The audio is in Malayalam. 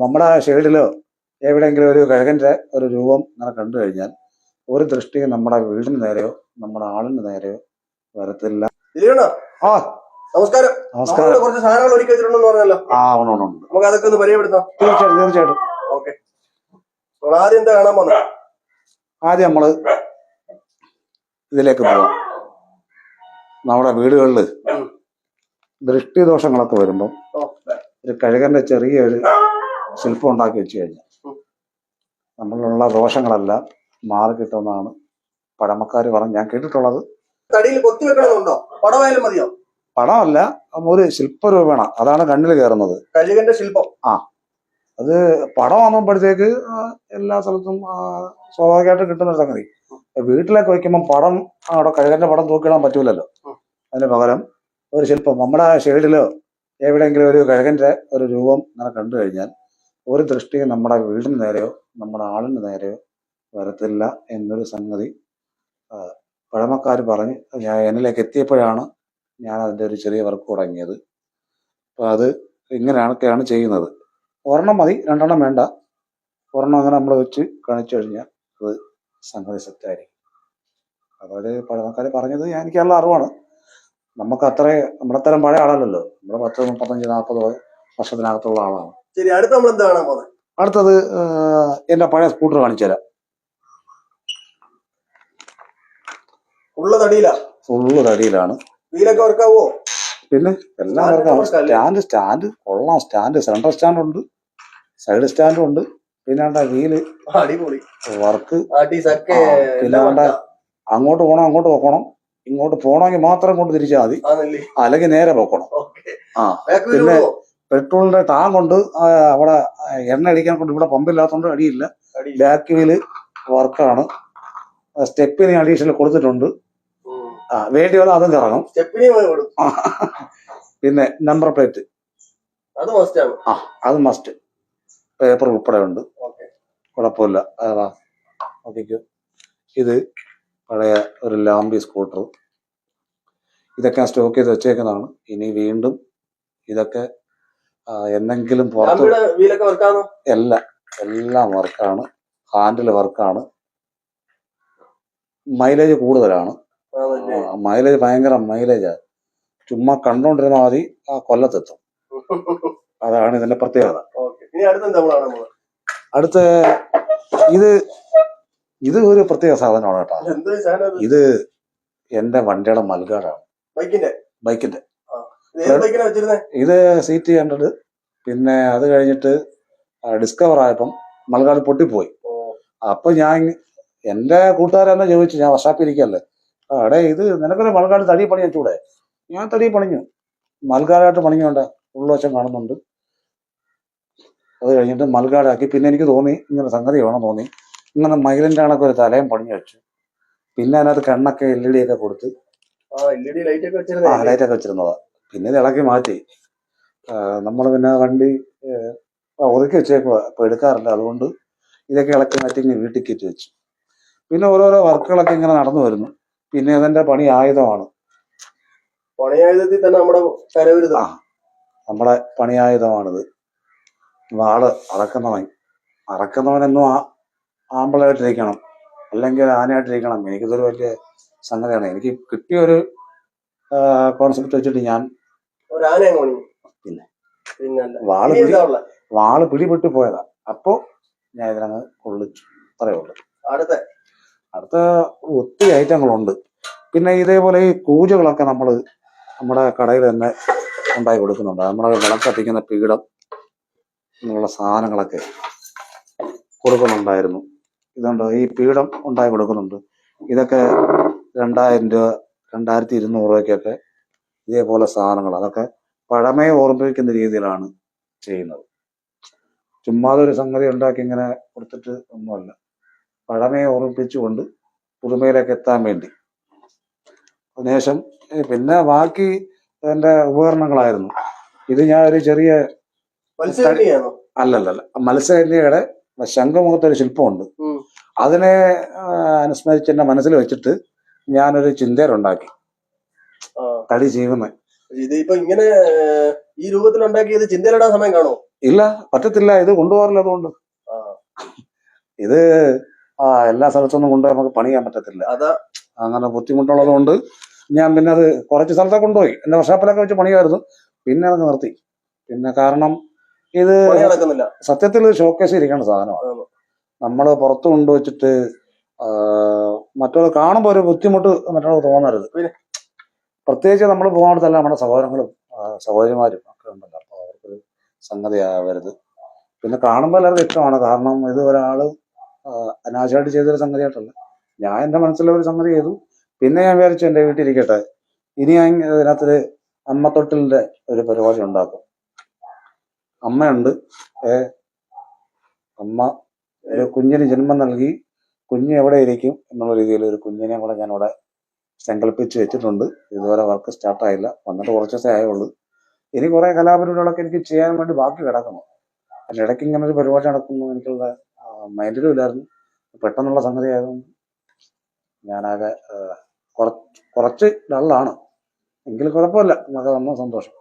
നമ്മുടെ ഷെയ്ഡിലോ എവിടെയെങ്കിലും ഒരു കിഴകന്റെ ഒരു രൂപം ഇങ്ങനെ കണ്ടു കഴിഞ്ഞാൽ ഒരു ദൃഷ്ടി നമ്മുടെ വീടിന് നേരെയോ നമ്മുടെ ആളിന് നേരെയോ വരത്തില്ല. ആ. നമസ്കാരം. നമസ്കാരം. കുറച്ച് സാധനങ്ങൾ ഒരുക്കി വെച്ചിട്ടുണ്ടെന്ന് പറഞ്ഞല്ലോ. ആ ഉണ്ട് ഉണ്ട്, ഉണ്ട് നമുക്ക് അതൊക്കെ ഒന്ന് പരിചയപ്പെടുത്താം. തീർച്ചയായിട്ടും തീർച്ചയായിട്ടും. ഓക്കെ. ആദ്യം എന്താ കാണാൻ പോകുന്നത്? ആദ്യം നമ്മൾ ഇതിലേക്ക് പോവാം. നമ്മുടെ വീടുകളിൽ ദൃഷ്ടി ദൃഷ്ടിദോഷങ്ങളൊക്കെ വരുമ്പോ ഒരു കഴുകന്റെ ചെറിയൊരു ശില്പം ഉണ്ടാക്കി വെച്ച് കഴിഞ്ഞാൽ. നമ്മളിലുള്ള ദോഷങ്ങളെല്ലാം മാറി കിട്ടുമെന്നാണ് പഴമക്കാർ പറഞ്ഞ് ഞാൻ കേട്ടിട്ടുള്ളത്. തടിയിൽ കൊത്തി വെക്കണമെന്നുണ്ടോ മതിയോ? പടമല്ല ഒരു ശില്പരൂപേണ. അതാണ് കണ്ണിൽ കയറുന്നത്. കഴുകന്റെ ശില്പം. അത് പടമാകുമ്പോഴത്തേക്ക് എല്ലാ സ്ഥലത്തും ആ, സ്വാഭാവികമായിട്ട് കിട്ടുന്ന ഒരു സംഗതി. വീട്ടിലൊക്കെ വയ്ക്കുമ്പോൾ പടം അവിടെ കഴുകന്റെ പടം തൂക്കിടാൻ പറ്റൂലല്ലോ. അതിന് പകരം ഒരു ശില്പം. നമ്മുടെ ഷെയ്ഡിലോ എവിടെയെങ്കിലും ഒരു കഴുകന്റെ ഒരു രൂപം ഇങ്ങനെ കണ്ടു കഴിഞ്ഞാൽ ഒരു ദൃഷ്ടിയും നമ്മുടെ വീടിന് നേരെയോ നമ്മുടെ ആളിന് നേരെയോ വരത്തില്ല എന്നൊരു സംഗതി പഴമക്കാർ പറഞ്ഞ് ഞാൻ എന്നിലേക്ക് എത്തിയപ്പോഴാണ് ഞാൻ അതിന്റെ ഒരു ചെറിയ വർക്ക് തുടങ്ങിയത് അപ്പോൾ അത് ഇങ്ങനെയൊക്കെയാണ് ചെയ്യുന്നത്. ഒരെണ്ണം മതി രണ്ടെണ്ണം വേണ്ട. ഒരെണ്ണം അങ്ങനെ നമ്മൾ വെച്ച് കാണിച്ചു കഴിഞ്ഞാൽ അത് സംഗതി സെറ്റായിരിക്കും. അതായത് പഴമക്കാർ പറഞ്ഞത് ഞാൻ എനിക്കുള്ള അറിവാണ്. നമുക്ക് അത്രേ നമ്മുടെ തരം പഴയ ആളല്ലല്ലോ. നമ്മൾ പത്ത് മുപ്പത്തഞ്ച് നാൽപ്പത് വർഷത്തിനകത്തുള്ള ആളാണ്. ശരി അടുത്ത നമ്മൾ എന്താ കാണാൻ പോകുന്നത് അടുത്തത് എന്റെ പഴയ സ്കൂട്ടർ കാണിച്ചു തരാം. ഉള്ള തടിയിലാ ഫുള്ള് തടിയിലാണ് വീലൊക്കെ വർക്കാവോ? പിന്നെ എല്ലാം വർക്കല്ലേ? സ്റ്റാൻഡ് സ്റ്റാൻഡ് കൊള്ളാം. സ്റ്റാൻഡ് സെൻട്രൽ സ്റ്റാൻഡ് ഉണ്ട് സൈഡ് സ്റ്റാൻഡും ഉണ്ട് പിന്നെ വേണ്ട വീൽ വർക്ക്. പിന്നെ വേണ്ട അങ്ങോട്ട് പോകണം അങ്ങോട്ട് പോക്കണം ഇങ്ങോട്ട് പോകണമെങ്കിൽ മാത്രം ഇങ്ങോട്ട് തിരിച്ചാൽ മതി. അല്ലെങ്കിൽ നേരെ പോക്കണം. ആ പിന്നെ- പെട്രോളിന്റെ ടാങ്ക് ഉണ്ട്. ആ, അവിടെ എണ്ണ അടിക്കാൻ കൊണ്ട് ഇവിടെ പമ്പില്ലാത്തതുകൊണ്ട് അടിയില്ല. ബാക്ക് വീൽ വർക്കാണ് സ്റ്റെപ്പിന് അഡീഷണൽ കൊടുത്തിട്ടുണ്ട്. ആ വേണ്ടി വന്നാൽ അതും കറങ്ങും. പിന്നെ നമ്പർ പ്ലേറ്റ് അത് മസ്റ്റ് ആണ്. ആ അത് മസ്റ്റ് പേപ്പർ ഉൾപ്പെടെ ഉണ്ട്. കുഴപ്പമില്ല. അതാ നോക്കിക്കോ. ഇത് പഴയ ഒരു ലാംബി സ്കൂട്ടർ. ഇതൊക്കെ സ്റ്റോക്ക് ചെയ്ത് വെച്ചേക്കുന്നതാണ്. ഇനി വീണ്ടും ഇതൊക്കെ ആ, എന്നെങ്കിലും പുറത്ത് എല്ലാം എല്ലാം വർക്കാണ്. ഹാൻഡിൽ വർക്കാണ്. മൈലേജ് കൂടുതലാണ്. മൈലേജ് ഭയങ്കര മൈലേജാണ് ചുമ്മാ കണ്ടോണ്ടിരുന്നാൽ മതി ആ കൊല്ലത്തെത്തും. അതാണ് ഇതിന്റെ പ്രത്യേകത. അടുത്ത ഇത് ഇത് ഒരു പ്രത്യേക സാധനമാണ് കേട്ടോ. ഇത് എന്റെ വണ്ടിയുടെ മൽഗാടാണ് ബൈക്കിന്റെ? ബൈക്കിന്റെ. ഇത് സി ടി ഹൺഡ്രഡ് പിന്നെ അത് കഴിഞ്ഞിട്ട് ഡിസ്കവർ ആയപ്പം മൽഗാട് പൊട്ടിപ്പോയി. അപ്പൊ ഞാൻ എന്റെ കൂട്ടുകാരെന്നെ ചോദിച്ചു ഞാൻ വർഷാപ്പിരിക്കല്ലേ ഇരിക്കല്ലേ? ആ ഇത് നിനക്കൊരു മൽഗാട് തടി പണിയാൻ ചൂടെ? ഞാൻ തടി പണിഞ്ഞു. മൽഗാടായിട്ട് പണിഞ്ഞോണ്ട ഉള്ളവശം കാണുന്നുണ്ട്. അത് കഴിഞ്ഞിട്ട് മൽഗാടാക്കി പിന്നെ എനിക്ക് തോന്നി ഇങ്ങനെ സംഗതി വേണം തോന്നി. ഇങ്ങനെ മൈലിന്റെ കണക്ക് ഒരു തലയും പണിഞ്ഞു വെച്ചു. പിന്നെ അതിനകത്ത് കണ്ണൊക്കെ എൽ ഇ ഡി ഒക്കെ കൊടുത്ത് ആ എൽ ഇ ഡി ആ വെച്ചിരുന്നേ ലൈറ്റ് ഒക്കെ വെച്ചിരുന്നതാ. പിന്നെ ഇളക്കി മാറ്റി. നമ്മൾ പിന്നെ വണ്ടി ഒതുക്കി വെച്ചേക്കുക ഇപ്പൊ എടുക്കാറില്ല. അതുകൊണ്ട് ഇതൊക്കെ ഇളക്കി മാറ്റി ഇങ്ങനെ വീട്ടിൽ കയറ്റി വെച്ചു. പിന്നെ ഓരോരോ വർക്കുകളൊക്കെ ഇങ്ങനെ നടന്നു വരുന്നു. പിന്നെ അതിന്റെ പണി ആയുധമാണ്. പണിയായുധത്തിൽ തന്നെ നമ്മുടെ കരവിരുത്. ആ. നമ്മുടെ പണിയായുധമാണിത് വാൾ അറക്കുന്നവൻ. അറക്കുന്നവനെന്നും ആ ആമ്പിളായിട്ടിരിക്കണം അല്ലെങ്കിൽ ആനയായിട്ടിരിക്കണം. എനിക്കിതൊരു വലിയ സംഗതിയാണ്. എനിക്ക് കിട്ടിയ ഒരു കോൺസെപ്റ്റ് വെച്ചിട്ട് ഞാൻ പിന്നെ? വാൾ പിടി? വാൾ പിടിപെട്ട് പോയതാ. അപ്പോ ഞാൻ ഇതിനങ്ങ് കൊള്ളിച്ചു അത്രേ ഉള്ളൂ. അടുത്ത. അടുത്ത ഒത്തിരി ഐറ്റങ്ങളുണ്ട്. പിന്നെ ഇതേപോലെ ഈ കൂജകളൊക്കെ നമ്മൾ നമ്മുടെ കടയിൽ തന്നെ ഉണ്ടാക്കി കൊടുക്കുന്നുണ്ട്. നമ്മുടെ വിളക്ക് കത്തിക്കുന്ന പീഠം എന്നുള്ള സാധനങ്ങളൊക്കെ കൊടുക്കുന്നുണ്ടായിരുന്നു. ഇതുണ്ട്. ഈ പീഠം ഉണ്ടാക്കി കൊടുക്കുന്നുണ്ട്. ഇതൊക്കെ രണ്ടായിരം രൂപ രണ്ടായിരത്തി ഇരുന്നൂറ് രൂപയ്ക്കൊക്കെ ഇതേപോലെ സാധനങ്ങൾ അതൊക്കെ പഴമയെ ഓർമ്മിപ്പിക്കുന്ന രീതിയിലാണ് ചെയ്യുന്നത്. ചുമ്മാതൊരു സംഗതി ഉണ്ടാക്കി ഇങ്ങനെ കൊടുത്തിട്ട് ഒന്നുമല്ല. പഴമയെ ഓർമ്മിപ്പിച്ചുകൊണ്ട് പുതുമയിലേക്ക് എത്താൻ വേണ്ടി. അതിനുശേഷം പിന്നെ ബാക്കി എന്റെ ഉപകരണങ്ങളായിരുന്നു. ഇത് ഞാൻ ഒരു ചെറിയ അല്ലല്ല അല്ലല്ലല്ല. മത്സ്യകന്യയുടെ ശംഖുമുഖത്തൊരു ശില്പമുണ്ട്. അതിനെ അനുസ്മരിച്ച് എന്റെ മനസ്സിൽ വെച്ചിട്ട് ഞാനൊരു ചിന്തയിലുണ്ടാക്കി തടി ചെയ്യുന്നത് ഇതിപ്പോ ഇങ്ങനെ ഈ രൂപത്തിൽ ഉണ്ടാക്കിയത് ചിന്തയിലിടാൻ സമയം കാണോ ഇല്ല പറ്റത്തില്ല. ഇത് കൊണ്ടുപോകാറില്ല അതുകൊണ്ട്. ഇത് ആ എല്ലാ സ്ഥലത്തൊന്നും കൊണ്ടുപോയി നമുക്ക് പണിയാൻ പറ്റത്തില്ല. അതാ. അങ്ങനെ ബുദ്ധിമുട്ടുള്ളത് കൊണ്ട് ഞാൻ പിന്നെ അത് കുറച്ച് സ്ഥലത്തെ കൊണ്ടുപോയി. എന്റെ വർഷാപ്പിലൊക്കെ വെച്ച് പണിയായിരുന്നു. പിന്നെ അത് നിർത്തി. പിന്നെ കാരണം ഇത് സത്യത്തിൽ ഷോക്കേസ് ഇരിക്കേണ്ട സാധനമാണ്? നമ്മൾ പുറത്ത് കൊണ്ടുവച്ചിട്ട് മറ്റുള്ള കാണുമ്പോൾ ഒരു ബുദ്ധിമുട്ട് മറ്റുള്ളവർ തോന്നരുത്? പ്രത്യേകിച്ച് നമ്മൾ പോകുന്നിടത്തല്ല നമ്മുടെ സഹോദരങ്ങളും സഹോദരിമാരും ഒക്കെ ഉണ്ടല്ലോ. അപ്പോൾ അവർക്കൊരു സംഗതി ആവരുത്. പിന്നെ കാണുമ്പോൾ എല്ലാവർക്കും ഇഷ്ടമാണ് കാരണം ഇത് ഒരാൾ അനാശമായിട്ട് ചെയ്തൊരു സംഗതിയായിട്ടല്ല. ഞാൻ എന്റെ മനസ്സിലെ ഒരു സംഗതി ചെയ്തു. പിന്നെ ഞാൻ വിചാരിച്ചു എന്റെ വീട്ടിലിരിക്കട്ടെ ഇനി ഞാൻ ഇതിനകത്തൊരു അമ്മത്തൊട്ടിലിന്റെ ഒരു പരിപാടി ഉണ്ടാക്കും. അമ്മയുണ്ട്. അമ്മ ഒരു കുഞ്ഞിന് ജന്മം നൽകി കുഞ്ഞ് എവിടെ ഇരിക്കും എന്നുള്ള രീതിയിൽ ഒരു കുഞ്ഞിനെ കൂടെ ഞാനിവിടെ സങ്കല്പിച്ച് വെച്ചിട്ടുണ്ട്. ഇതുവരെ വർക്ക് സ്റ്റാർട്ടായില്ല വന്നിട്ട് കുറച്ച് ദിവസമേ ആയുള്ളൂ. ഇനി കുറെ കലാപരിപാടികളൊക്കെ എനിക്ക് ചെയ്യാൻ വേണ്ടി ബാക്കി കിടക്കണം അതിന്റെ ഇടയ്ക്ക് ഇങ്ങനെ ഒരു പരിപാടി നടക്കുന്നു. എനിക്കുള്ള മൈൻഡിലും ഇല്ലായിരുന്നു. പെട്ടെന്നുള്ള സംഗതി ആയതുകൊണ്ട് ഞാനാകെ കുറച്ച് കുറച്ച് ഡള്ളാണ് എങ്കിലും കുഴപ്പമില്ല. നമുക്ക് വന്ന സന്തോഷം.